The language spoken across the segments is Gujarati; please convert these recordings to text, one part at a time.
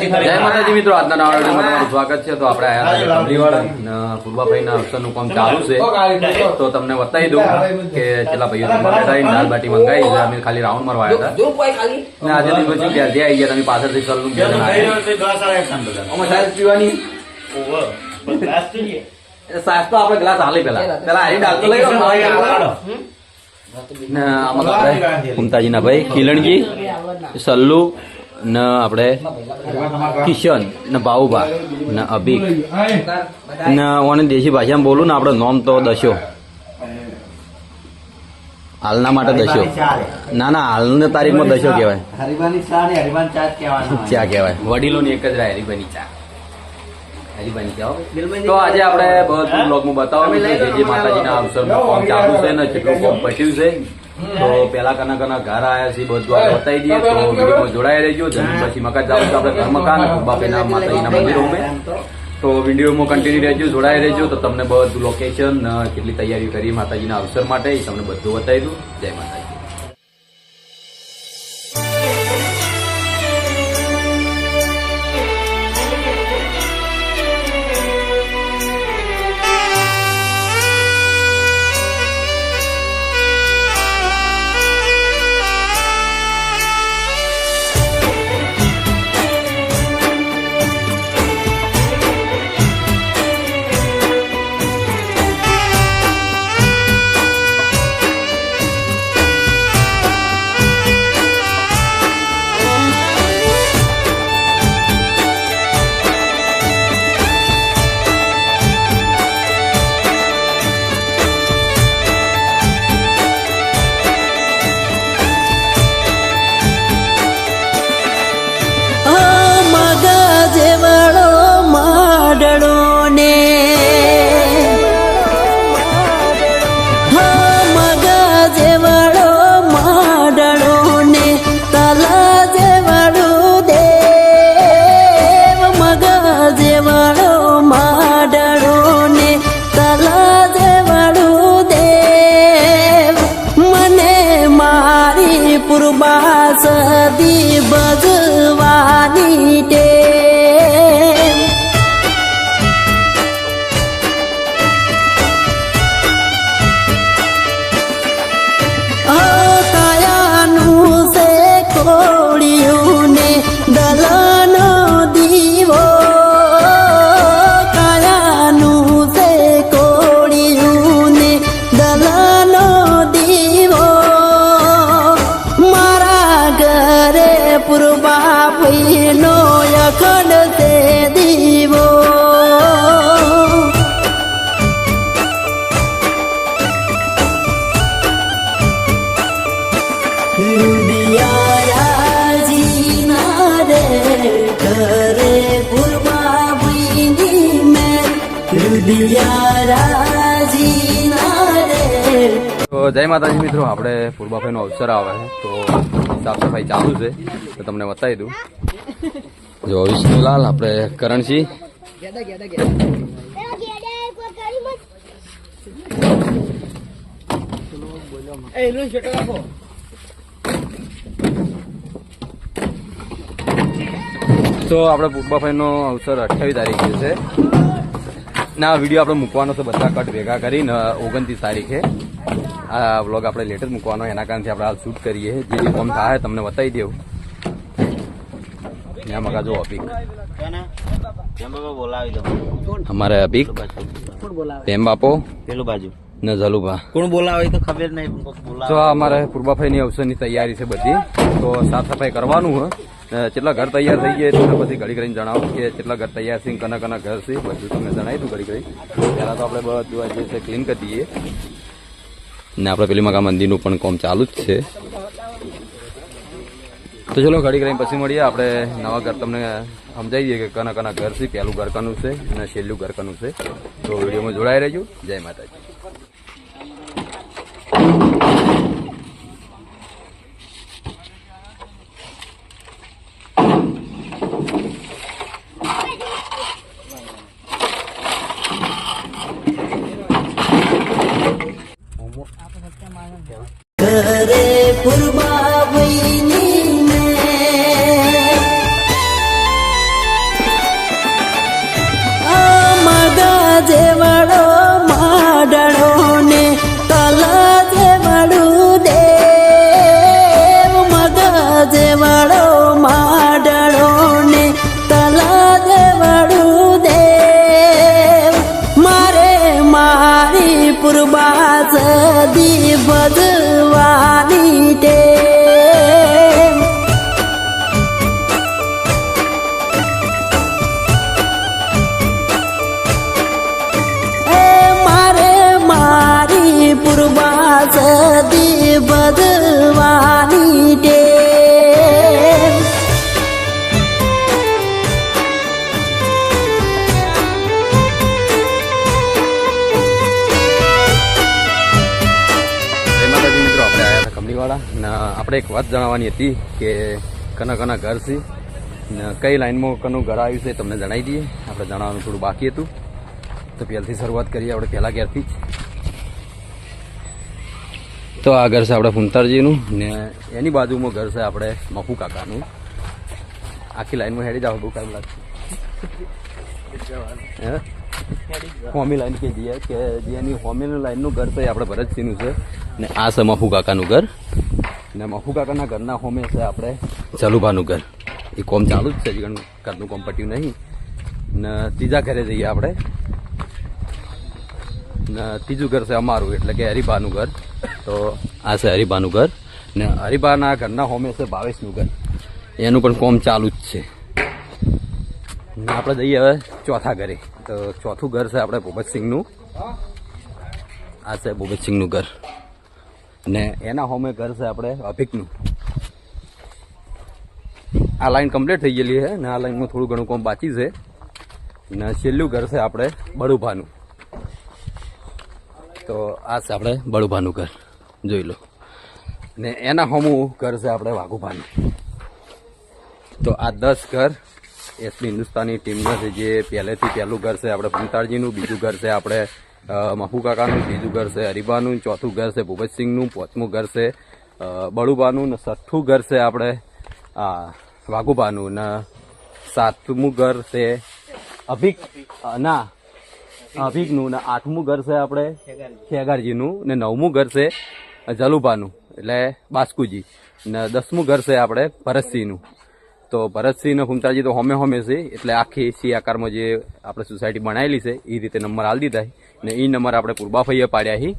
જય માતાજી મિત્રો આજના નવા તમારું સ્વાગત છે. તો આપણે આયા કંપનીવાળા પૂર્વાભાઈ ના પૂર્વાભાઈના અવસરનું કામ ચાલુ છે. તો તમને બતાવી દઉં કે કેટલા ભાઈઓ તમારે બેઠા બાટી મંગાવી છે અમે ખાલી રાઉન્ડ મારવા આવ્યા હતા. ને આજે તમે પછી ત્યાં આવી ગયા તમે પાછળથી સલૂન બે પીવાની? સાસ તો આપણે ગ્લાસ હાલી પેલા પેલા હારી ડાલ તો લઈ લો. ને આમાં કુમતાજીના ભાઈ કિલણજી સલ્લુ ને આપણે કિશન ને બાઉભા ને અભિક ને ઓને દેશી ભાષામાં બોલું ને આપણે નોમ તો દશો. હાલના માટે દશો. ના ના હાલની તારીખમાં દશો કહેવાય. હરિભાની ચા કહેવાય. વડીલોની એક જ રાય હરીબાની ચા તો આજે આપણે બધું બ્લોગમાં બતાવવાનું છે જે જે માતાજીના અવસરમાં ફોર્મ ચાલુ છે ને જેટલું કોમ પટ્યું છે તો પેલા કના કના ઘર આયા છે બધું આપણે બતાવી દઈએ. તો વિડીયોમાં જોડાઈ રહેજો. પછી મકાન જાવ તો આપણે ઘર મકાન બાપીના માતાજીના મંદિરોમાં તો વિડીયોમાં કન્ટિન્યુ રહેજો જોડાઈ રહેજો. તો તમને બધું લોકેશન કેટલી તૈયારી કરી માતાજીના અવસર માટે એ તમને બધું બતાવી દઉં. જય માતાજી. તો જય માતાજી મિત્રો આપણે પૂર્વાભાઈનો અવસર આવે છે તો સાફ સફાઈ ચાલુ છે તો તમને બતાવી દઉં. જો વિષ્ણુલાલ આપણે કરણસિંહ. તો આપણે પૂર્વાભાઈનો અવસર અઠ્યાવીસ તારીખે છે. ના વીડિયો આપણે મૂકવાનો છે બધા કટ ભેગા કરીને ઓગણત્રીસ તારીખે. આ વ્લોગ આપણે લેટર મૂકવાનો, એના કારણથી આપણે હાલ શૂટ કરીએ. જે ફોર્મ થાય તમને બતાવી દેવું. ત્યાં મગા જો અપીક અમારે અપીક તેમ બાપો કોણ બોલાવે તો અમારે પૂર્વાભાઈની અવસરની તૈયારી છે બધી, તો સાફ સફાઈ કરવાનું હોય જેટલા ઘર તૈયાર થઈ ગયા તમને પછી ઘડી ઘડીને જણાવો કે જેટલા ઘર તૈયાર છે કના કના ઘર છે, બધું તમને જણાવી દઉં ઘડી ઘડી. પહેલાં તો આપણે બધું જે છે ક્લીન કરી દઈએ. ને આપણે પેલી મગા મંદિરનું પણ કામ ચાલુ જ છે. તો ચલો ઘડી કરીને પછી મળીએ. આપણે નવા ઘર તમને સમજાવી દઈએ કે કના કના ઘર છે, પહેલું ઘર કનું છે અને છેલ્લું ઘર કનું છે. તો વિડીયોમાં જોડાઈ રહેજો. જય માતાજી. આપણે એક વાત જણાવવાની હતી કે કના કના ઘર છે. કઈ લાઈનમાં કનું ઘર આવ્યું છે તમને જણાવી દઈએ. આપણે જણાવવાનું થોડું બાકી હતું. તો પહેલથી શરૂઆત કરીએ આપણે પહેલા ઘેરથી. જ તો આ ઘર છે આપણે ફુંતારજીનું ને એની બાજુમાં ઘર છે આપણે મફુ કાકાનું. આખી લાઈનમાં હેડી જાવ બહુ ટાઈમ લાગશે. હોમી લાઈન કે જે કે જેની હોમીની લાઈનનું ઘર છે આપણે ભરતસિંહનું છે. ને આ છે મફુ કાકાનું ઘર. ને મફુ કાકાના ઘરના હોમે છે આપણે. ચલુભાનું ઘર. એ કોમ ચાલુ જ છે હજી ઘરનું કોમ પટ્યું નહીં. ને ત્રીજા ઘરે જઈએ આપણે. ને ત્રીજું ઘર છે અમારું, એટલે કે હરિભાનું ઘર. તો આ છે હરિભાનું ઘર. ને હરિભાના ઘરના હોમે છે ભાવેશનું ઘર. એનું પણ કોમ ચાલુ જ છે. ને આપણે જઈએ હવે ચોથા ઘરે. તો ચોથું ઘર છે આપણે ભૂપતસિંહનું. આ છે ભૂપતસિંહનું ઘર. ને એના હોમે ઘર છે આપણે અભિકનું. આ લાઈન કમ્પ્લીટ થઈ ગયેલી છે ને આ લાઈનમાં થોડું ઘણું કોમ બાકી છે. ને છેલ્લું ઘર છે આપણે બળુભાનું. તો આ છે આપણે બળુભાનું ઘર. જોઈ લો. ને એના હોમું ઘર છે આપણે વાઘુભાનું. તો આ દસ ઘર એસપી હિન્દુસ્તાની ટીમના છે જે પહેલેથી પહેલું ઘર છે આપણે પંતાળજીનું બીજું ઘર છે આપણે અ, કાકાનું ત્રીજું ઘર છે હરિબાનું ચોથું ઘર છે ભૂપતસિંહનું પાંચમું ઘર છે બળુબાનું ને છઠ્ઠું ઘર છે આપણે. આ વાઘુબાનું ને સાતમું ઘર છે અભિક ના અભિકનું ને આઠમું ઘર છે આપણે ખેગારજીનું ને નવમું ઘર છે જલુબાનું એટલે બાસ્કુજી. ને દસમું ઘર છે આપણે ભરતસિંહનું. તો ભરતસિંહ ને ફુમતાજી તો હોમે હોમે છે એટલે આખી સી આકારમાં જે આપણે સોસાયટી બનાવેલી છે એ રીતે નંબર હાલ દીધા. ને એ નંબર આપણે પૂર્બાફાઈએ પાડ્યા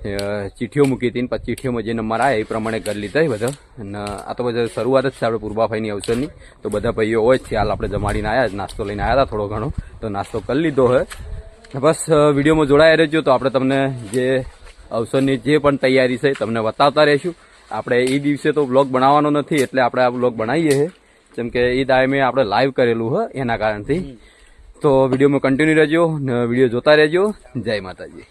અ, ચિઠ્ઠીઓ મૂકી હતી પછી ચિઠ્ઠીઓમાં જે નંબર આવ્યા એ પ્રમાણે કરી લીધા બધા. અને આ તો બધા શરૂઆત જ છે આપણે પૂર્બાફાઈની અવસરની. તો બધા ભાઈઓ હોય છે હાલ આપણે જમાડીને આવ્યા નાસ્તો લઈને આવ્યા હતા થોડો ઘણો. તો નાસ્તો કરી લીધો હોય બસ વિડીયોમાં જોડાયા રહેજો. તો આપણે તમને જે અવસરની જે પણ તૈયારી છે તમને બતાવતા રહીશું. આપણે એ દિવસે તો બ્લોગ બનાવવાનો નથી એટલે આપણે આ બ્લોગ બનાવીએ છીએ જેમ કે એ ટાઈમે આપણે લાઈવ કરેલું હોય એના કારણથી. તો વિડીયોમાં કન્ટિન્યુ રહેજો ને વીડિયો જોતા રહેજો. જય માતાજી.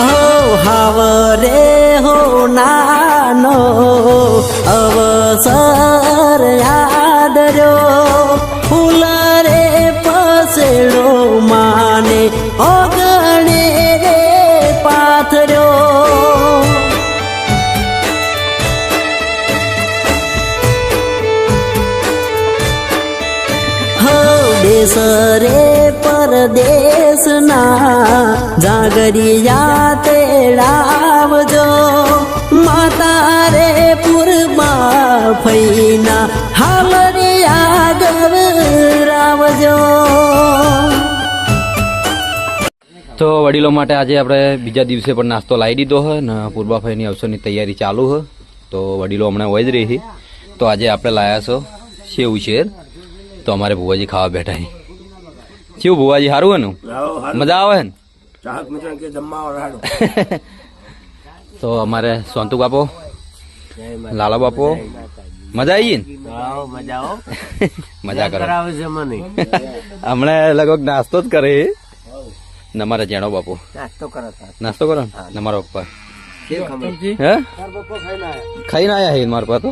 હો હાવરે હો નાનો દેશ રે પરદેશના જાગરિયા તેડાવજો માતા રે પૂર્વા ફૈના હાલરિયા ગવરાવજો તો વડીલો માટે આજે આપણે બીજા દિવસે પણ નાસ્તો લાવી દીધો હોય ને પૂર્વાભાઈની અવસરની તૈયારી ચાલુ હોય તો વડીલો હમણાં હોય જ રહી તો આજે આપણે લાયા છો સેવ શેર. તો અમારે ભુવાજી ખાવા બેઠા છે. કેવું ભુવાજી સારું હોય ને? મજા આવે ને? તો અમારે સોંતુ બાપો લાલા બાપો મજા આવી ને? મજા મજા કરો. કરાવે છે મને. હમણાં લગભગ નાસ્તો જ કરે. ને અમારા જેણો બાપુ. નાસ્તો કરો નાસ્તો કરો ને? ને મારા પપ્પા? ખાઈને આયા? હે મારા પપ્પા તો?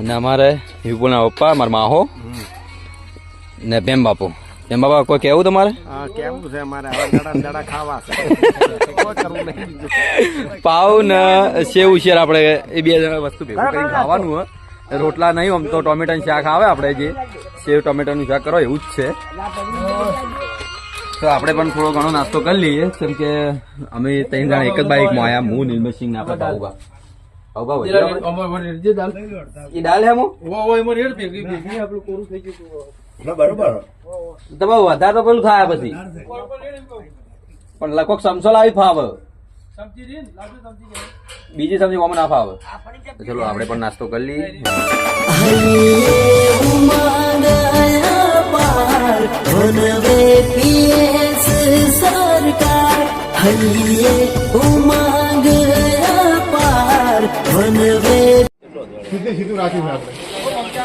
ને અમારે વિપુલના પપ્પા મારા માહો. ને ભેમ બાપુ. ભેમ બાપા કોઈ કેવું તમારે? કેવું છે મારે હવે દડા દડા ખાવા છે. કોઈ કરવું નહીં. બીજું. પાવ ને સેવ ઉશેર આપણે એ બે જણા વસ્તુ ભેગું કરીને ખાવાનું હોય રોટલા નહીં આમ તો ટોમેટાનું શાક આવે આપણે જે. સેવ ટોમેટાનું શાક કરો એવું જ છે. તો આપણે પણ થોડો ઘણો નાસ્તો કરી લઈએ. કેમ કે અમે ત્રણ જણા એક જ બાઇકમાં આયા હું નિર્મસિંહ ના આપણે વચ્ચે આપણે- એ દાલ હે મો બરોબર. તમે વધારે તો પેલું થાય પછી. પણ લગભગ સમસો લાવી ફાવે. બીજી સમજી કોમ ના ફાવે. ચલો આપણે પણ નાસ્તો કરી લઈએ. હૈયે ઉમંગયા પાર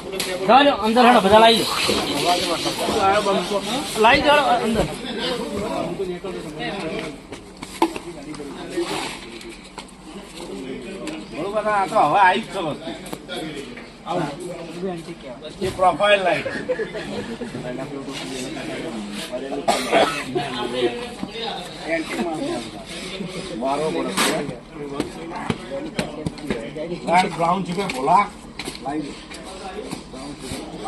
નહીં અંદર હેડો બધા લાવી લાવી દો અંદર. બરોબર આ તો હવે આવી જ છે વસ્તુ. પ્રોફાઇલ લાઈટ બ્રાઉન છે બોલા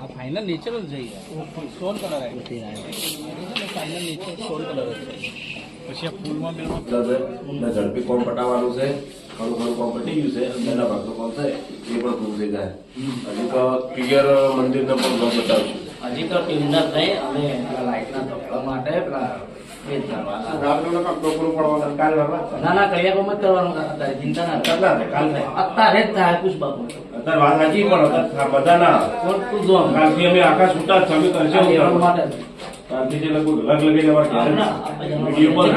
આ ફાઇનલ નેચરલ છે સોલ કલર આવ્યો ફાઇનલ નેચર સોલ કલર જ છે. પછી આ ફૂલમાં મેળમાં ને ઝડપી કોમ પટાવવાનું છે ઘણું ઘણું કોમ પટી ગયું છે અંદરના ભાગનું કોમ છે એ પણ પૂરું થઈ જાય. હજી તો ક્લિયર મંદિરને પણ કોમ બતાવશું. હજી તો ટિન્ડર થઈ અને લાઇટના ધોકડા માટે પેલા ભેદ કરવાના. રાતનો કામ ટોકરું પડવાનું કાલ વારવા ના ના કરવાનું અત્યારે ચિંતા ના. અત્યારે જ થાય પુષ્પ બાપુ. અત્યારે વાત સાચી પણ અત્યારે બધા ના આવે. તું જો. કાલથી અમે આખા છૂટા જ અમે કરશે કાલથી જે લગભગ લગ લગી જવા વીડિયો પર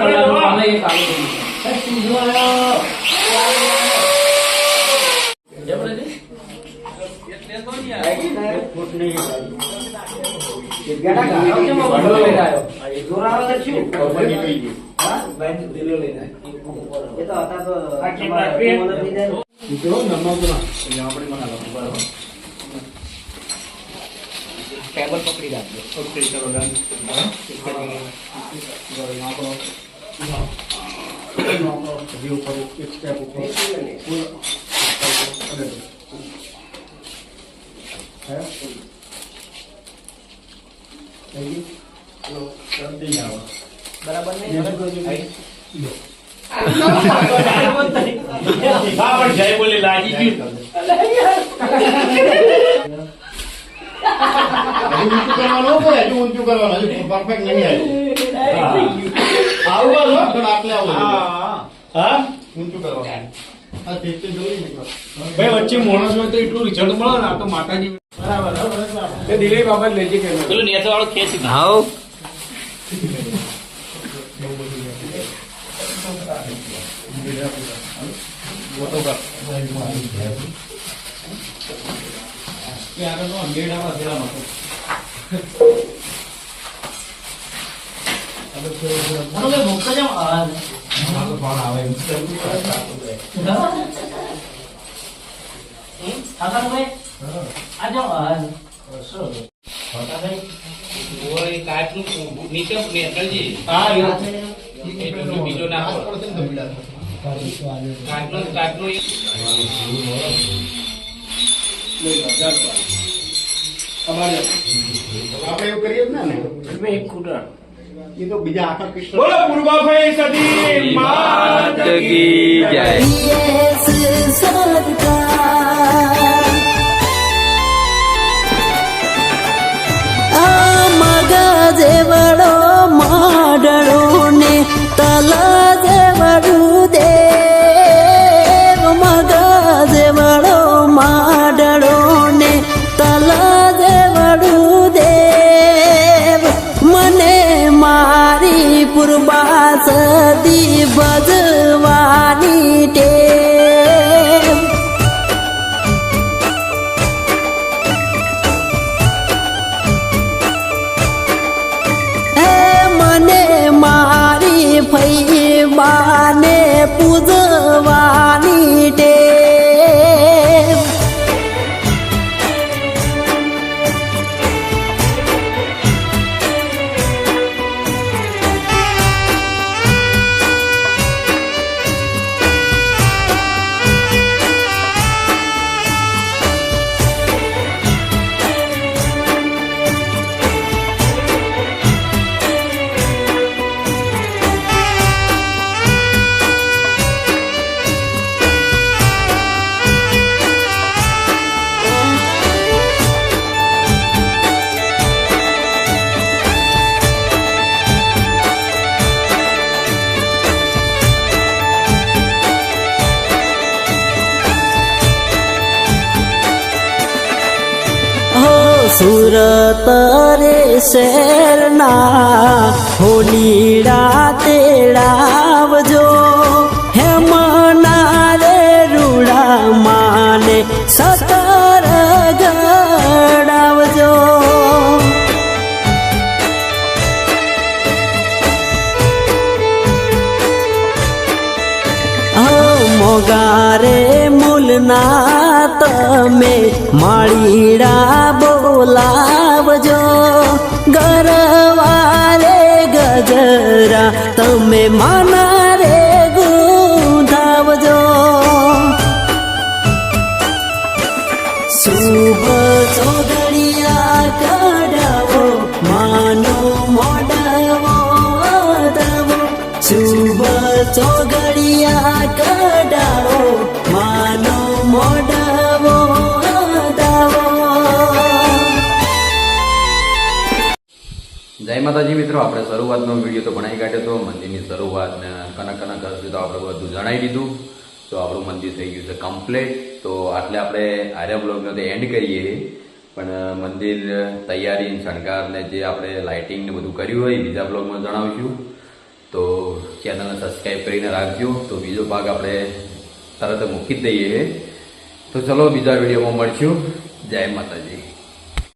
એ તો હતા કોલ કરવાનું અમે એ ચાલુ કરીશું. એ તું જો આવ્યો. જય પ્રભુ. ગેડા ગાળો કેમ બધો લઈને આવ્યો? જોરાવો તો શું? હા? એ તો હતા તો તમારા મને થઈ જાય. ટેબલ પકડી રાખજો બરાબર નહીં હા પણ જય બોલી લાગી ગયું ઊંચું કરવાનું હોય, હજુ ઊંચું કરવાનું હજુ પરફેક્ટ નહીં આવ્યું આવું આવું પણ આટલે આવું હા ઊંચું કરવાનું ભાઈ વચ્ચે માણસ હોય તો એટલું રિઝલ્ટ મળે ને આ તો માતાજી બરાબર દિલીપ બાબત લેજે કે પેલું નેચર વાળો ખેંચી હાઉ. હવે ભૂખ જ આમ આવે. હમ? કાકાભાઈ? આ જાઓ, આ. કાકાભાઈ? હા, એ તો. આપણે એવું કરીએ જ ને એક ખૂટર એ તો બીજા આખા કૃષ્ણ બોલો પૂર્વાભાઈ સદી માત કી જય. પીએસ સરકાર આ મગજે વડો માડળો ને તલ જે સુરત રે શહેરના હોલીડા તેડાવજો હેમના રે રૂડા માને સતર ગડાવજો. મોગારે મૂલના તમે માળીડા બોલાવજો. ગરવારે ગજરા તમે માના જય માતાજી મિત્રો, આપણે શરૂઆતનો વીડિયો તો બનાવી કાઢ્યો હતો મંદિરની શરૂઆત ને કના કના કરશે તો આપણે બધું જણાવી દીધું. તો આપણું મંદિર થઈ ગયું છે કમ્પ્લીટ તો આટલે આપણે આર્ય બ્લોગનો તો એન્ડ કરીએ. પણ મંદિર તૈયારી શણગાર ને જે આપણે લાઇટિંગ ને બધું કર્યું હોય, બીજા બ્લોગમાં જણાવીશું. તો ચેનલને સબસ્ક્રાઈબ કરીને રાખજો. તો બીજો ભાગ આપણે તરત મૂકી જ દઈએ. તો ચલો બીજા વિડીયોમાં મળશું. જય માતાજી.